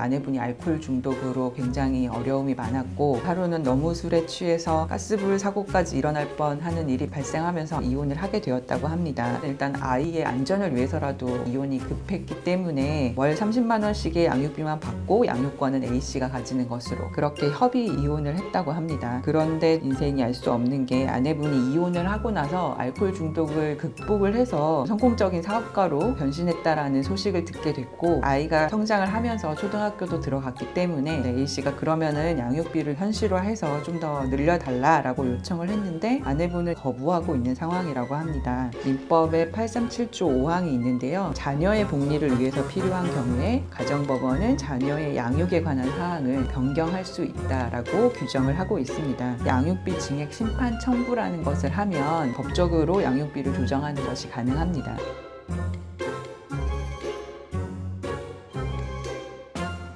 아내분이 알코올 중독으로 굉장히 어려움이 많았고 하루는 너무 술에 취해서 가스불 사고까지 일어날 뻔하는 일이 발생하면서 이혼을 하게 되었다고 합니다. 일단 아이의 안전을 위해서라도 이혼이 급했기 때문에 월 30만 원씩의 양육비만 받고 양육권은 A 씨가 가지는 것으로 그렇게 협의 이혼을 했다고 합니다. 그런데 인생이 알 수 없는 게 아내분이 이혼을 하고 나서 알코올 중독을 극복을 해서 성공적인 사업가로 변신했다라는 소식을 듣게 됐고 아이가 성장을 하면서 초등학교 도 들어갔기 때문에 A 씨가 그러면은 양육비를 현실화해서 좀 더 늘려달라라고 요청을 했는데 아내분은 거부하고 있는 상황이라고 합니다. 민법에 837조 5항이 있는데요. 자녀의 복리를 위해서 필요한 경우에 가정법원은 자녀의 양육에 관한 사항을 변경할 수 있다라고 규정을 하고 있습니다. 양육비 증액 심판 청구라는 것을 하면 법적으로 양육비를 조정하는 것이 가능합니다.